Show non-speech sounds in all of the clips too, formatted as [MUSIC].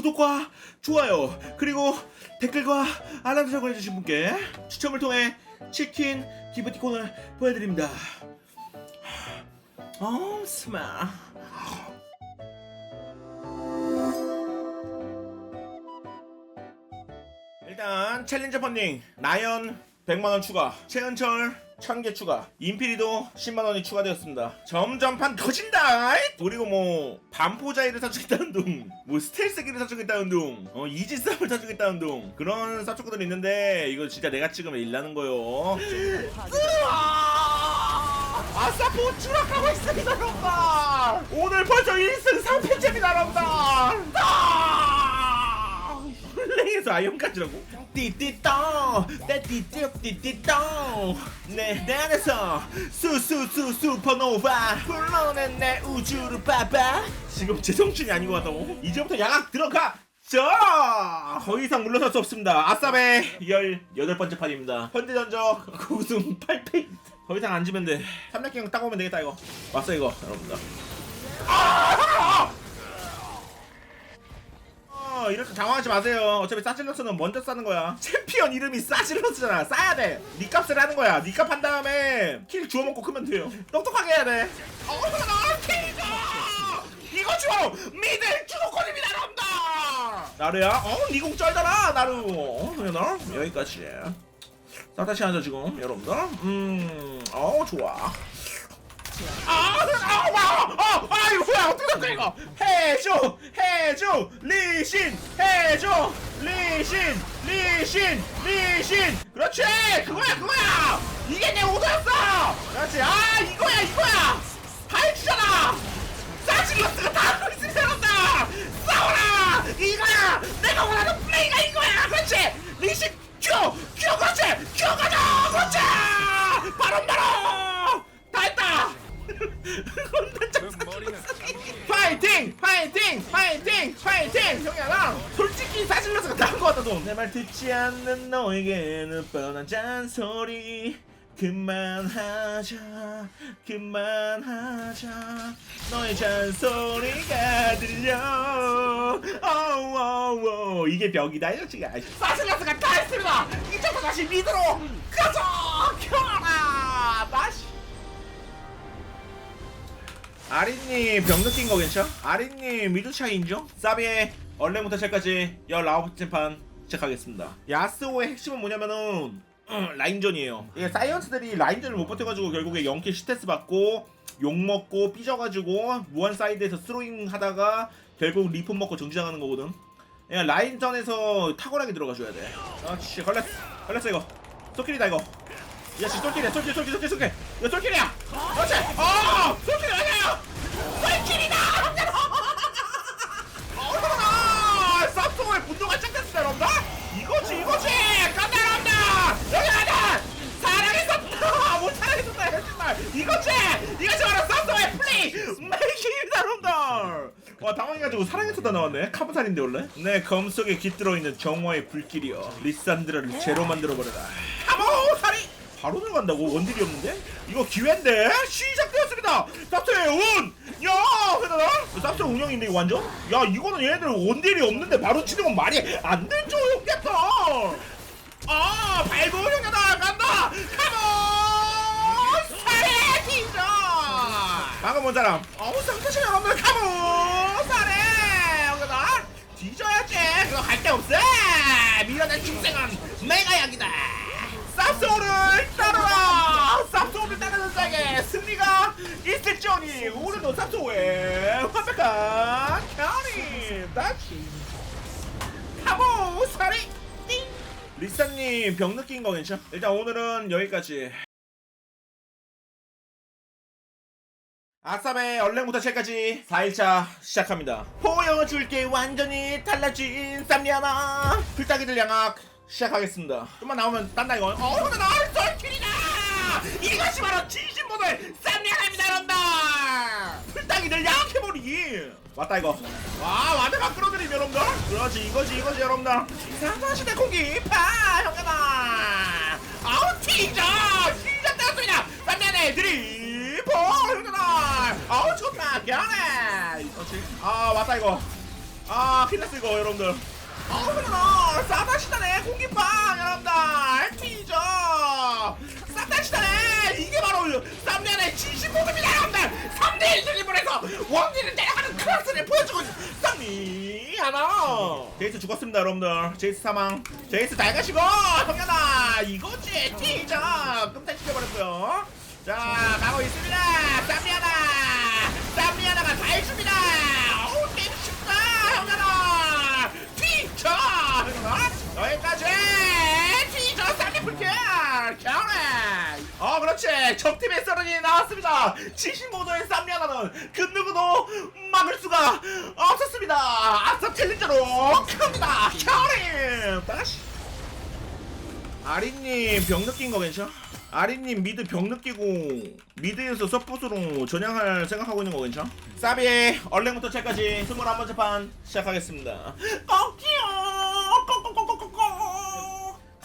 구독과 좋아요 그리고 댓글과 알람 설정 해주신 분께 추첨을 통해 치킨 기프티콘을 보내드립니다. 어 스마. 일단 챌린저 펀딩 나연 100만 원 추가 최은철 1000개 추가. 인피리도 10만원이 추가되었습니다. 점점 판 커진다! 그리고 뭐 반포자이를 사주겠다는 둥뭐 스텔스기를 사주겠다는 둥 어, 이지쌈을 사주겠다는 둥 그런 사초코들이 있는데 이거 진짜 내가 찍으면 일나는 거요. 아싸포 추락하고 있습니다 여러분들 오늘 벌써 1승 3패째입니다 여러분들 아! 플레이에서 아이언까지라고? 띠띠똥 띠띠띠 띠띠똥 내내 안에서 수수수 슈퍼노바 불러낸 내 우주를 봐봐 지금 제정신이 아닌 것 같다고? 이제부터 양악 들어가 자! 더 이상 물러설 수 없습니다. 아싸베 18번째 판입니다. 현대 전적 우승 8패. 더 이상 안 지면 돼. 3렙경 따고 오면 되겠다 이거. 왔어 이거 여러분들. 아! 이렇게 당황하지 마세요. 어차피 사질러스는 먼저 싸는 거야. [LAUGHS] 챔피언 이름이 사질러스잖아. 싸야 돼. 니 값을 하는 거야. 니값 한 다음에 킬 주워 먹고 크면 돼요. 똑똑하게 해야 돼. 어, 나 킬이다! 이거 줘! 미들 주도권입니다, 여러분들! 나루야? 어? 니공 쩔더라, 나루. 어, 너? 여기까지. 싸다시 하자, 지금, 여러분들. 음, 어, 좋아. 아, 아, 아, 이거 뭐야? 어떻게 된 거야, 이거? 해줘, 해줘, 리신, 해줘, 리신, 리신, 리신. 그렇지, 그거야, 그거야. 이게 내 오더였어. 그렇지, 아, 이거야, 이거야. 다 해주잖아. 사실러스가 다 하고 있을 때란다. 싸워라, 이거야. 내가 이거야. 그렇지, 리신, 큐, 큐, 그렇지, 큐 가자, 그렇지. 바로 바로. 다 했다. 파이팅! 파이팅! 파이팅! 파이팅! 형이 나 솔직히 사실로서가 나은 것 같아 내 말 듣지 않는 너에게는 뻔한 잔소리. 그만하자 그만하자. 너의 잔소리가 들려. 어워워 이게 벽이다 이렇지 사실로서가 다 했습니다. 이제부터 다시 믿으러 가자. 켜라. 다시. 아린님 병 느낀 거 괜찮? 아린님 미드 차이 인정? 사비의 얼랭부터 젤까지 19번째 판 시작하겠습니다 야스오의 핵심은 뭐냐면은 음, 라인전이에요 이게 사이언스들이 라인전을 못 버텨가지고 결국에 0킬 시테스 받고 욕먹고 삐져가지고 무한 사이드에서 스로잉 하다가 결국 리폰 먹고 정지당하는 거거든 그냥 라인전에서 탁월하게 들어가줘야 돼 아씨 걸렸어 걸렸어 이거 소킬이다 이거 야, 씨, 솔킬이야, 솔킬, 솔킬, 솔킬, 솔킬. 이거 솔킬이야. 그렇지. 어, 솔킬 아니야. 솔킬이다. 어머나, 쌉송의 분노가 시작됐어, 여러분들. 이거지. 간다, 여러분들. 여기 가자. 사랑했었다. 못 사랑했었다, 정말. 이거지, 이거지 바로 쌉송의 플레이. 메이킹입니다, 여러분들. 와, 당황해가지고 사랑했었다 나왔네. 카브살인데 원래. 내 검속에 깃들어 있는 정화의 불길이여. 리산드라를 제로 만들어 버려라. 카모 살이. 바로 들어간다고 원딜이 없는데? 이거 기회인데 시작되었습니다. 쌉스의 운. 야, 회다나? 쌉스 운영인데 이거 완전? 야, 이거는 얘네들 원딜이 없는데 바로 치는 건 말이 안 되죠, 형겠다. 아, 발고 형이다 간다. 카모 살해 팀전. 방금 본 사람. 어우, 쌍타시 여러분들 카모 살해 형이다. 뒤져야지. 그거 갈데 없어. 미련한 중생은 내가 약이다. 쌉소를 따르라! 쌉소를 따르는 자에게 승리가 있을지언니 오늘도 쌉소의 완벽한 캐리 카모 사리 띵 리사님 병 느낀 거 괜찮아? 일단 오늘은 여기까지. 아싸베 얼랭부터 첼까지 4일차 시작합니다. 보여줄게 완전히 달라진 쌈리아나. 풀따기들 양악 시작하겠습니다. 좀만 나오면 딴다 이거 어 근데 나를 썰킬이다! 이것이 바로 진심 모델 쌈리아나입니다 여러분들 풀따기들 양악해버리기 맞다 이거. 와 와드가 끌어들이면 여러분들. 그렇지 이거지 이거지 여러분들. 사사시대 공기. 파 형님아 아우 티저 시작되었습니다. 쌈리아나의 드리퍼 형님아 아우 변해. 그렇지. 아 맞다 이거. 아 큰일났어 이거 여러분들. 아 그러나 싸다시다 원딜을 내려가는 클래스를 보여주고 쌈미 하나. 제이스 죽었습니다 여러분들. 제이스 사망. 제이스 잘 가시고 형현아. 이거지 티저 끔살 시켜버렸고요. 자 가고 있습니다 쌈미 하나 쌈미 하나가 다 해줍니다 어우 게임 쉽다 형현아 티저 형현아 여기까지 티저 쌈미 풀킬 겨울에 어 그렇지. 적팀의 썰은이 나왔습니다. 지신모드의 쌈미 하나는 그 누구도 막을 수가 없었습니다. 아싸 챌린저로 갑니다. 다시. 아리님 병 느낀 거 괜찮아? 아리님 미드 병 느끼고 미드에서 서포트로 전향할 생각하고 있는 거 괜찮아? 사비 얼랭부터 채까지 21번째 판 시작하겠습니다. 꺾기요 꺾꺾꺾꺾꺾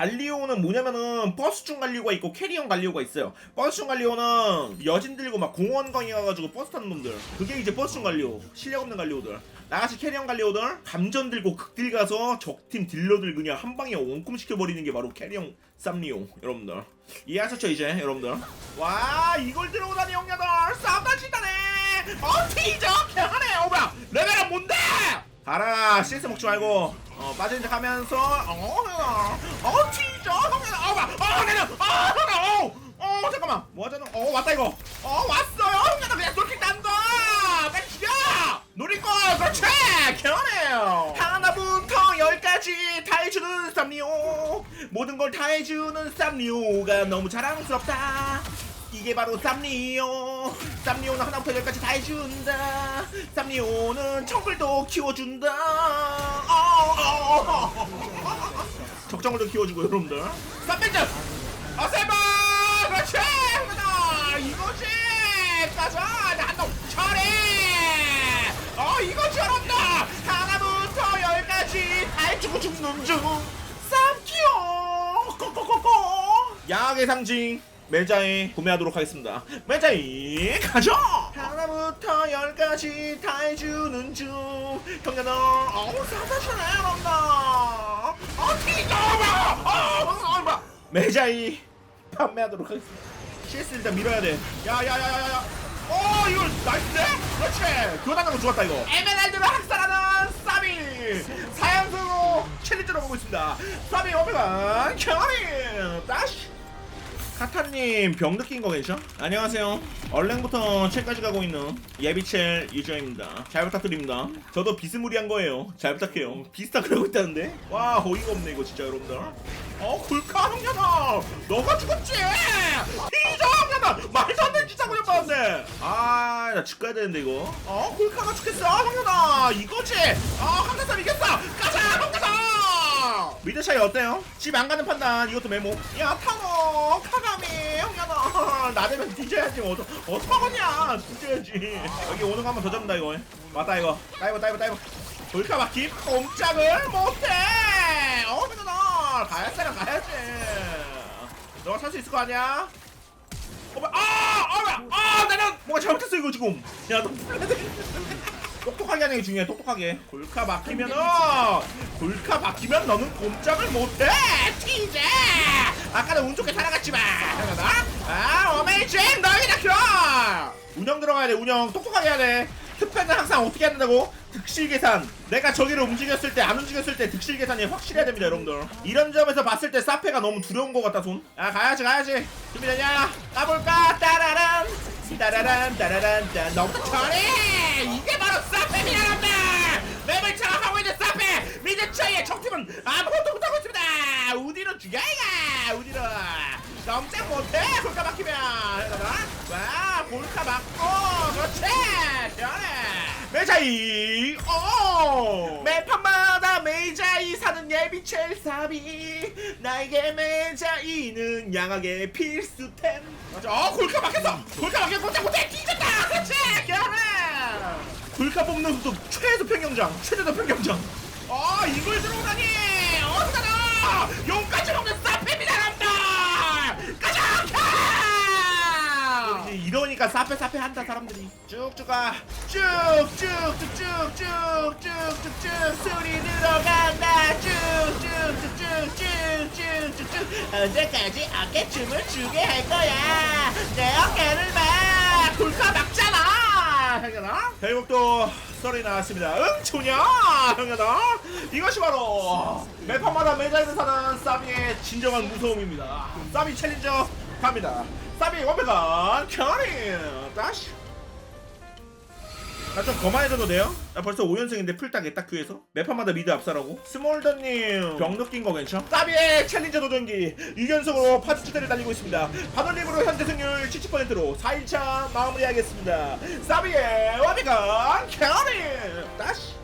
갈리오는 뭐냐면은 버스 중 갈리오가 있고 캐리형 갈리오가 있어요. 버스 중 갈리오는 여진 들고 막 공원 강에 가가지고 버스 타는 놈들. 그게 이제 버스 중 갈리오 실력 없는 갈리오들. 나같이 캐리형 갈리오들 감전 들고 극딜 가서 적팀 딜러들 그냥 한 방에 원콤 시켜버리는 게 바로 캐리형 쌈리오 여러분들. 이해하셨죠 이제 여러분들? 와 이걸 들어오다니 형녀들! 싸움다 치다네! 어 티저! 개하네! 어 뭐야! 레벨은 뭔데 가라 CS 먹지 말고. 어 빠진 척 하면서 어, 어 티저 형녀들 어 뭐야 어 내려 어 형녀 어, 어 잠깐만. 뭐 하자는 어 왔다 이거. 어 왔어요. 형녀들 그냥 솔킥 난다 빨리 죽여. 노릴 거. 그렇지. 개하네요. 하나부터 열까지 다 해주는 쌈리오. 모든 걸 다 해주는 쌈리오가 너무 자랑스럽다 이게 바로 쌈리오 쌈리오는 하나부터 열까지 다 해준다. 쌈리오는 정글도 키워준다. 어, 어, 어, 어. 적정글도 키워주고 여러분들. 쌈배즈! 어세바! 그렇지! 하나 이거지 가자 한동 처리! 어 이거지 여러분들! 하나부터 열까지 다 해주고 죽는 중. 쌈키요! 꼬꼬꼬꼬 야악의 상징 매자에 구매하도록 하겠습니다. 매자에 가죠! 하나부터 열까지 다 해주는 중. 경자들 어우 사사시네 여러분들 어 티저봐 어 뭐야 매자에 판매하도록 하겠습니다. CS 일단 밀어야 돼. 야 야 야 야 야. 어 이거 나이스인데? 그렇지. 교단하고 죽었다 이거. 에메랄드를 학살하는 사비. 사연승으로 챌린저로 보고 있습니다. 사비 오메가 경리 다시 카타님 병 느낀 거 괜찮아? 안녕하세요. 얼랭부터 첼까지 가고 있는 예비첼 유저입니다. 잘 부탁드립니다. 저도 비스무리한 거예요. 잘 부탁해요. 비스타 그러고 있다는데? 와 어이가 없네 이거 진짜 여러분들. 어 굴카 형녀다 너가 죽었지? 피자 형녀다 말도 안 되는 짓 하고 잡았는데! 아나 집 가야 되는데 이거. 어 굴카가 죽겠어 형녀다 이거지? 어 한대삼 이겼어! 가자 형녀다 미드 차이 어때요? 집 안 가는 판단 이것도 메모. 야타 노 카가미 형녀다 나대면 뒤져야지 뭐 어떡 어떡하냐 뒤져야지 여기 오는 거 한번 더 잡는다 이거 맞다 이거 다이브 다이브 다이브 돌카 막힘 꼼짝을 못해 어 형녀다 가야지 가야지 너가 살 수 있을 거 아니야? 어, 뭐야? 아! 아, 뭐야? 아, 나는 뭔가 잘못했어, 이거 지금. 야, 너 똑똑하게 하는 게 중요해, 똑똑하게. 골카 막히면은, 골카 막히면 너는 꼼짝을 못해! 티제! 아까는 운 좋게 살아갔지만? 아, 어메이징! 너희다, 켜! 운영 들어가야 돼, 운영. 똑똑하게 해야 돼. 특패는 항상 어떻게 된다고? 득실 계산. 내가 저기를 움직였을 때, 안 움직였을 때 득실 계산이 확실해야 됩니다, 여러분들. 이런 점에서 봤을 때 사페가 너무 두려운 것 같다, 손. 아, 가야지, 가야지. 준비되냐? 까볼까? 따라란. 따라란, 따라란, 따. 너부터 전해! 이게 바로 여러분들! 맵을 장악하고 있는 사페! 미드 차이의 적팀은 아무것도 못하고 있습니다! 우디로 죽여이가! 우디로! 깜짝 못해! 볼까 막히면! 와, 볼까 막고! 그렇지! 전해! 메자이 오 매판마다 메자이 사는 예비 첼 사비 나에게 메자이는 양악의 필수템 맞아 어 골카 막혔어 골카 막혔어 못해 못해 뒤졌다 그렇지 결혼 골카 뽑는 속도 최소 평경장 최저도 평경장. 어 이걸 들어오다니! 어디가나 용까지 먹는 사페입니다 남다 가자 캬! 이제 이러니까 사페 사페 한다 사람들이. 쭉쭉 가 쭉쭉쭉쭉쭉쭉쭉쭉쭉 술이 들어간다. 쭉쭉쭉쭉쭉쭉쭉쭉 언제까지 어깨춤을 추게 할 거야? 내 어깨를 막 돌파 막잖아 형님아. 결국도 썰이 나왔습니다. 응 초냐 형님아? 이것이 바로 매판마다 매장에서 사는 사비의 진정한 무서움입니다. 사비 챌린저 갑니다. 사비 완벽한 캐리 다시 나 좀 거만해져도 돼요? 나 벌써 5연승인데 풀딱에 딱 큐에서? 매판마다 미드 압사라고? 스몰더님. 병 느낀 거 괜찮? 사비의 챌린저 도전기. 6연승으로 파티 추대를 달리고 있습니다. 반올림으로 현재 승률 70%로 4일차 마무리하겠습니다. 사비의 완벽한 캐리 다시